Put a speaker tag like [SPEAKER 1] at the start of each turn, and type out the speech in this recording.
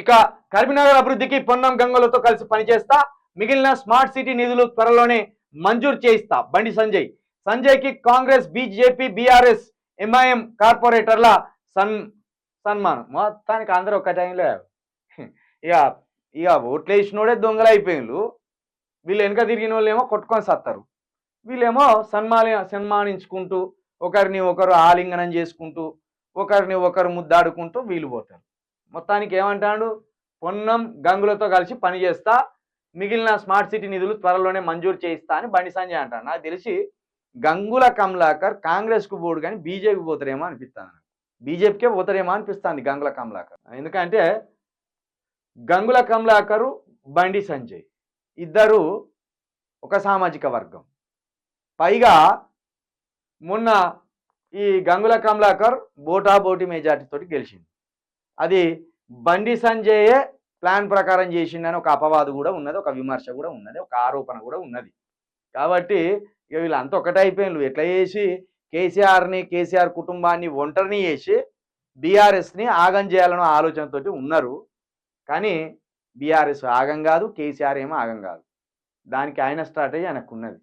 [SPEAKER 1] ఇక కరీంనగర్ అభివృద్ధికి పొన్నం గంగలతో కలిసి పనిచేస్తా. మిగిలిన స్మార్ట్ సిటీ నిధులు త్వరలోనే మంజూరు చేయిస్తా. బండి సంజయ్. సంజయ్కి కాంగ్రెస్ బీజేపీ బీఆర్ఎస్ ఎంఐఎం కార్పొరేటర్ల సన్ సన్మానం. మొత్తానికి అందరూ ఒక టైంలో ఇక ఇక ఓట్లు వేసినోడే దొంగలు అయిపోయిండ్రు వీళ్ళు వెనక తిరిగిన వాళ్ళు ఏమో కొట్టుకొని సత్తారు. వీళ్ళేమో సన్మాని సన్మానించుకుంటూ ఒకరిని ఒకరు ఆలింగనం చేసుకుంటూ ఒకరిని ఒకరు ముద్దాడుకుంటూ వీళ్ళు పోతారు. మొత్తానికి ఏమంటాడు? పొన్నం గంగులతో కలిసి పనిచేస్తా మిగిలిన స్మార్ట్ సిటీ నిధులు త్వరలోనే మంజూరు చేయిస్తా అని బండి సంజయ్ అంటాడు. నాకు తెలిసి గంగుల కమలాకర్ కాంగ్రెస్కు పోడు కానీ బీజేపీ పోతారేమో అనిపిస్తుంది నాకు. బీజేపీకే పోతారేమో అనిపిస్తుంది గంగుల కమలాకర్. ఎందుకంటే గంగుల కమలాకరు బండి సంజయ్. ఇద్దరు ఒక సామాజిక వర్గం. పైగా మొన్న ఈ గంగుల కమలాకర్ బోటా బోటి మెజార్టీతో గెలిచింది అది బండి సంజయే ప్లాన్ ప్రకారం చేసిండని ఒక అపవాదు కూడా ఉన్నది ఒక విమర్శ కూడా ఉన్నది ఒక ఆరోపణ కూడా ఉన్నది. కాబట్టి ఇక వీళ్ళంతా ఒకటే అయిపోయినారు ఎట్లా చేసి కేసీఆర్ని కేసీఆర్ కుటుంబాన్ని ఒంటరిని చేసి బీఆర్ఎస్ని ఆగం చేయాలన్న ఆలోచనతోటి ఉన్నారు. కానీ బీఆర్ఎస్ ఆగం కాదు కేసీఆర్ ఏమో ఆగం కాదు. దానికి ఆయన స్ట్రాటజీ ఆయనకు ఉన్నది